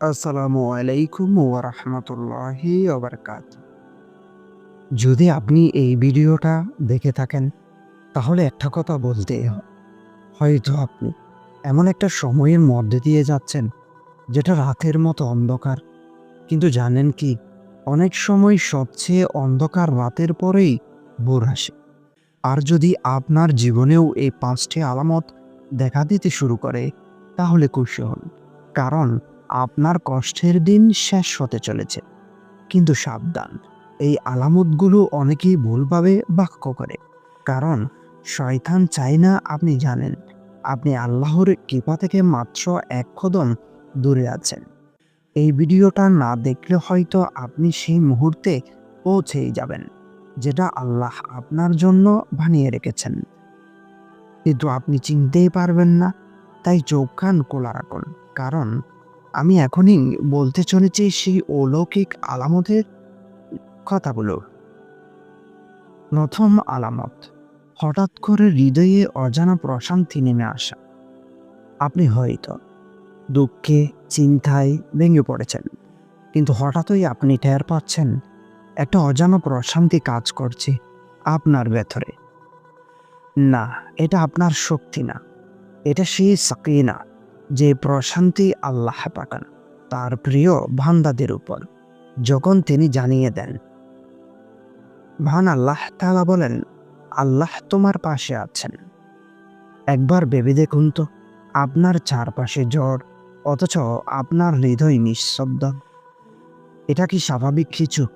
আসসালামু আলাইকুম ওরহমতুল্লাহি ওবরকাত যদি আপনি এই ভিডিওটা দেখে থাকেন, তাহলে একটা কথা বলতে হয়। হয়তো আপনি এমন একটা সময়ের মধ্যে দিয়ে যাচ্ছেন, যেটা রাতের মতো অন্ধকার। কিন্তু জানেন কি, অনেক সময় সবচেয়ে অন্ধকার রাতের পরেই ভোর আসে। আর যদি আপনার জীবনেও এই পাঁচটি আলামত দেখা দিতে শুরু করে, তাহলে খুশি হন। কারণ আপনার কষ্টের দিন শেষ হতে চলেছে। কিন্তু সাবধান, এই আলামতগুলো অনেকেই ভুলভাবে বাক্য করে। কারণ, শয়তান চাই না আপনি জানেন, আপনি আল্লাহর কৃপা থেকে মাত্র এক কদম দূরে আছেন। এই ভিডিওটা না দেখলে হয়তো আপনি সেই মুহূর্তে পৌঁছেই যাবেন, যেটা আল্লাহ আপনার জন্য বানিয়ে রেখেছেন। কিন্তু আপনি চিনতেই পারবেন না, তাই চোখ কান খোলা রাখুন। কারণ আমি এখনই বলতে চলেছি সেই অলৌকিক আলামতের কথাগুলো। প্রথম আলামত, হঠাৎ করে হৃদয়ে অজানা প্রশান্তি নেমে আসা। আপনি হয়তো দুঃখে, চিন্তায় ভেঙে পড়েছেন, কিন্তু হঠাৎই আপনি টের পাচ্ছেন একটা অজানা প্রশান্তি কাজ করছে আপনার ভেতরে। না, এটা আপনার শক্তি না, এটা সেই সাকিনা। যে প্রশান্তি আল্লাহ পাকান, তার প্রিয় ভান্দাদের উপর, যখন তিনি জানিয়ে দেন। ভান আল্লাহ তালা বলেন, আল্লাহ তোমার পাশে আছেন। একবার ভেবে দেখুন তো, আপনার চারপাশে জ্বর, অথচ আপনার হৃদয় নিঃশব্দ। এটা কি স্বাভাবিক কিছু?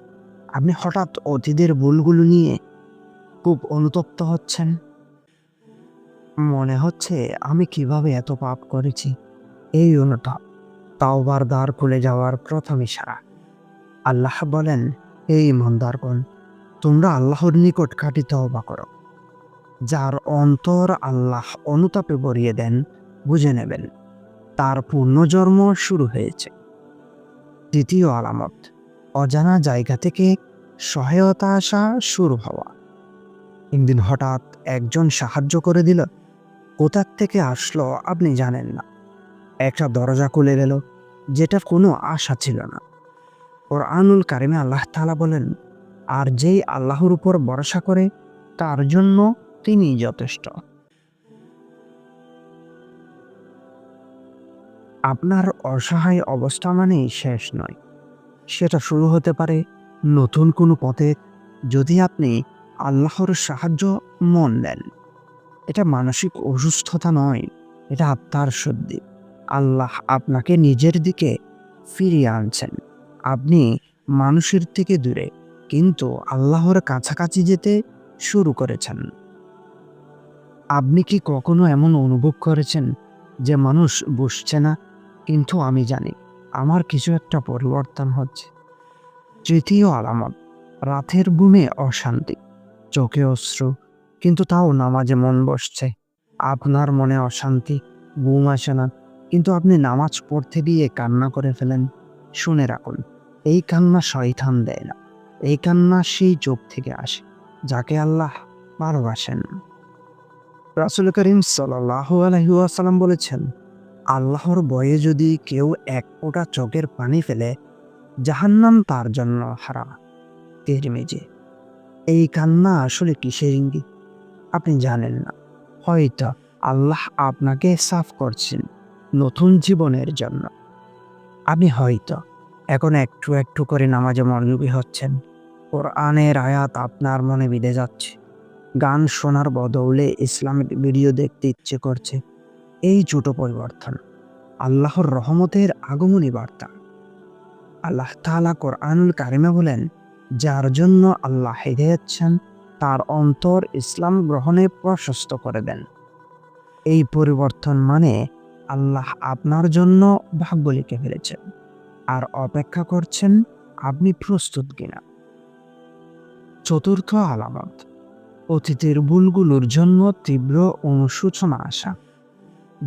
আপনি হঠাৎ অতীতের ভুলগুলো নিয়ে খুব অনুতপ্ত হচ্ছেন? মনে হচ্ছে আমি কীভাবে এত পাপ করেছি? এই অনুতাপ তাওবার দ্বার খুলে যাওয়ার প্রথম ইশারা। আল্লাহ বলেন, এই ইমানদারগণ, তোমরা আল্লাহর নিকট কাটি তওবা করো। যার অন্তর আল্লাহ অনুতাপে ভরিয়ে দেন, বুঝে নেবেন। তার পুণ্যজন্ম শুরু হয়েছে। দ্বিতীয় আলামত, অজানা জায়গা থেকে সহায়তা আসা শুরু হওয়া। একদিন হঠাৎ একজন সাহায্য করে দিল কোথার থেকে আসলো আপনি জানেন না। একটা দরজা খুলে গেল, যেটা কোনো আশা ছিল না। ওর আনুল কারিমে আল্লাহ তালা বলেন, আর যেই আল্লাহর উপর ভরসা করে, তার জন্য তিনি যথেষ্ট। আপনার অসহায় অবস্থা মানেই শেষ নয়। সেটা শুরু হতে পারে নতুন কোনো পথে যদি আপনি আল্লাহর সাহায্য মন দেন। এটা মানসিক অসুস্থতা নয়, এটা আত্মার শুদ্ধি আল্লাহ আপনাকে নিজের দিকে ফিরিয়ে আনছেন। আপনি মানুষের থেকে দূরে, কিন্তু আল্লাহর কাছাকাছি যেতে শুরু করেছেন। আপনি কি কখনো এমন অনুভব করেছেন যে মানুষ বসছে না? কিন্তু আমি জানি, আমার কিছু একটা পরিবর্তন হচ্ছে। তৃতীয় আলামত, রাতের বুমে অশান্তি, চোখে অশ্রু কিন্তু তাও নামাজে মন বসছে। আপনার মনে অশান্তি, ঘুম আসে না। কিন্তু আপনি নামাজ পড়তে গিয়ে কান্না করে ফেলেন। শুনে রাখুন, এই কান্না শয়তান দেয় না। এই কান্না সেই চোখ থেকে আসে, যাকে আল্লাহ ভালোবাসেন। রাসুল করিম সাল্লাহ আলহিউসালাম বলেছেন, আল্লাহর বয়ে যদি কেউ এক ফোঁটা চোখের পানি ফেলে, জাহান্নাম তার জন্য হারা তেরমেজে, এই কান্না আসলে কিসের ইঙ্গিত? আপনি জানেন না। হয়তো আল্লাহ আপনাকে সাফ করছেন নতুন জীবনের জন্য। আপনি হয়তো এখন একটু একটু করে নামাজে মনোযোগী হচ্ছেন। কোরআনের আয়াত আপনার মনে বিঁধে যাচ্ছে। গান শোনার বদৌলে ইসলামিক ভিডিও দেখতে ইচ্ছে করছে। এই ছোট পরিবর্তন আল্লাহর রহমতের আগমনী বার্তা। আল্লাহ তাআলা কোরআনুল কারিমে বলেন, যার জন্য আল্লাহ হেদায়াচ্ছেন তার অন্তর ইসলাম গ্রহণে প্রশস্ত করে দেন। এই পরিবর্তন মানে আল্লাহ আপনার জন্য ভাগ্য লিখে ফেলেছেন আর অপেক্ষা করছেন আপনি প্রস্তুত কিনা। চতুর্থ আলামত, অতীতের ভুলগুলোর জন্য তীব্র অনুশোচনা আসা।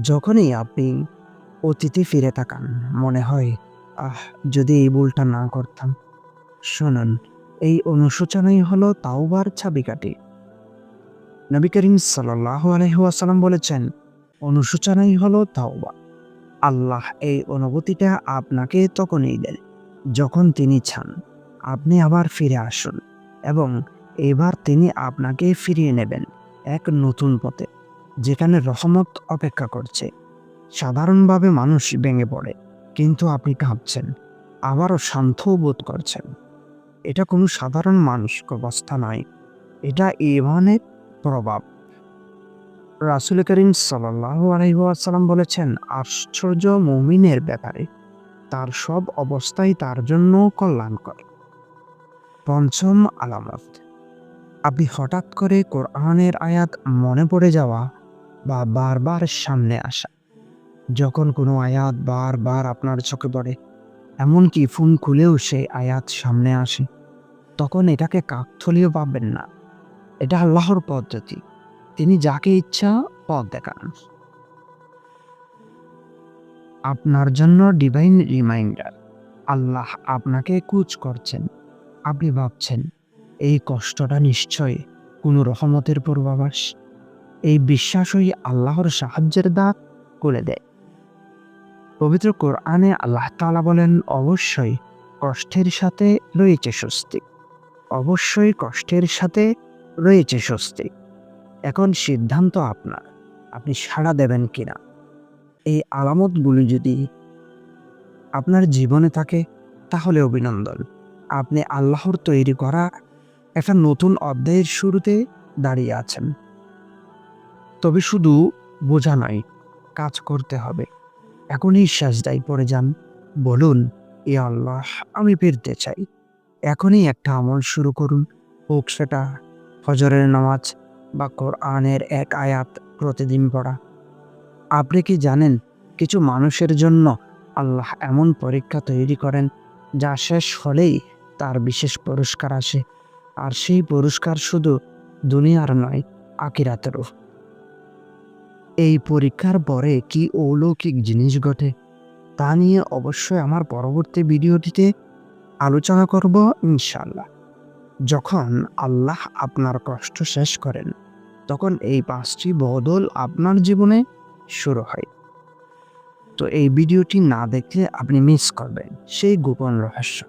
যখনই আপনি অতীতে ফিরে তাকান, মনে হয়, আহ, যদি এই ভুলটা না করতাম। শুনুন এই অনুশোচনাই হলো তাওবার চাবিকাঠি। নবী করিম সাল্লাহ আলহিহাসাল্লাম বলেছেন, অনুশোচনাই হলো তাওবা। আল্লাহ এই অনুভূতিটা আপনাকে তখনই দেন, যখন তিনি চান। আপনি আবার ফিরে আসুন এবং এবার তিনি আপনাকে ফিরিয়ে নেবেন এক নতুন পথে, যেখানে রহমত অপেক্ষা করছে। সাধারণভাবে মানুষ ভেঙে পড়ে, কিন্তু আপনি কাঁপছেন, আবারও শান্ত বোধ করছেন। এটা কোনো সাধারণ মানসিক অবস্থা নয়। এটা ইমানের প্রভাব। রাসুল করিম সাল্লাহ বলেছেন, আশ্চর্য মমিনের ব্যাপারে তার সব অবস্থাই তার জন্য কল্যাণকর। পঞ্চম আলামত, আপনি হঠাৎ করে কোরআনের আয়াত মনে পড়ে যাওয়া বা বারবার সামনে আসা, যখন কোনো আয়াত বারবার আপনার চোখে পড়ে এমনকি ফোন খুলেও সেই আয়াত সামনে আসে। তখন এটাকে কাকথলীয় পাবেন না। এটা আল্লাহর পদ্ধতি। তিনি যাকে ইচ্ছা পথ দেখান। আপনার জন্য ডিভাইন রিমাইন্ডার আল্লাহ আপনাকে কুচ করছেন। আপনি ভাবছেন, এই কষ্টটা নিশ্চয় কোনো রহমতের পূর্বাভাস? এই বিশ্বাসই আল্লাহর সাহায্যের দাগ করে দেয়। পবিত্র কোরআনে আল্লাহ তালা বলেন, অবশ্যই কষ্টের সাথে রয়েছে স্বস্তি। অবশ্যই কষ্টের সাথে রয়েছে স্বস্তি। এখন সিদ্ধান্ত আপনার, আপনি সাড়া দেবেন কিনা? এই আলামতগুলি যদি আপনার জীবনে থাকে, তাহলে অভিনন্দন। আপনি আল্লাহর তৈরি করা একটা নতুন অধ্যায়ের শুরুতে দাঁড়িয়ে আছেন। তবে শুধু বোঝা নয়, কাজ করতে হবে। এখনই সাজদাই পড়ে যান। বলুন, এ আল্লাহ, আমি ফিরতে চাই। এখনই একটা আমল শুরু করুন। হোক সেটা ফজরের নামাজ বা কোরআনের এক আয়াত প্রতিদিন পড়া। আপনি কি জানেন, কিছু মানুষের জন্য আল্লাহ এমন পরীক্ষা তৈরি করেন, যা শেষ হলেই তার বিশেষ পুরস্কার আসে। আর সেই পুরস্কার শুধু দুনিয়ার নয় আকিরাতেরও এই পরীক্ষার পরে কি অলৌকিক জিনিস ঘটে, তা নিয়ে অবশ্যই আমার পরবর্তী ভিডিওটিতে আলোচনা করব ইনশাল্লাহ যখন আল্লাহ আপনার কষ্ট শেষ করেন, তখন এই পাঁচটি বদল আপনার জীবনে শুরু হয়। তো এই ভিডিওটি না দেখলে আপনি মিস করবেন, সেই গোপন রহস্য,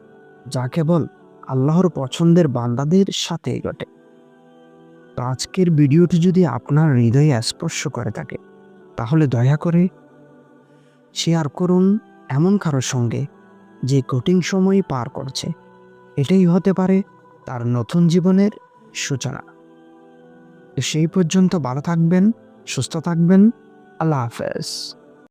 যা কেবল আল্লাহর পছন্দের বান্দাদের সাথেই ঘটে। তো আজকের ভিডিওটি যদি আপনার হৃদয়ে স্পর্শ করে থাকে, তাহলে দয়া করে শেয়ার করুন এমন কারোর সঙ্গে যে কঠিন সময় পার করছে। এটাই হতে পারে তার নতুন জীবনের সূচনা। সেই পর্যন্ত ভালো থাকবেন, সুস্থ থাকবেন। আল্লাহ হাফেজ।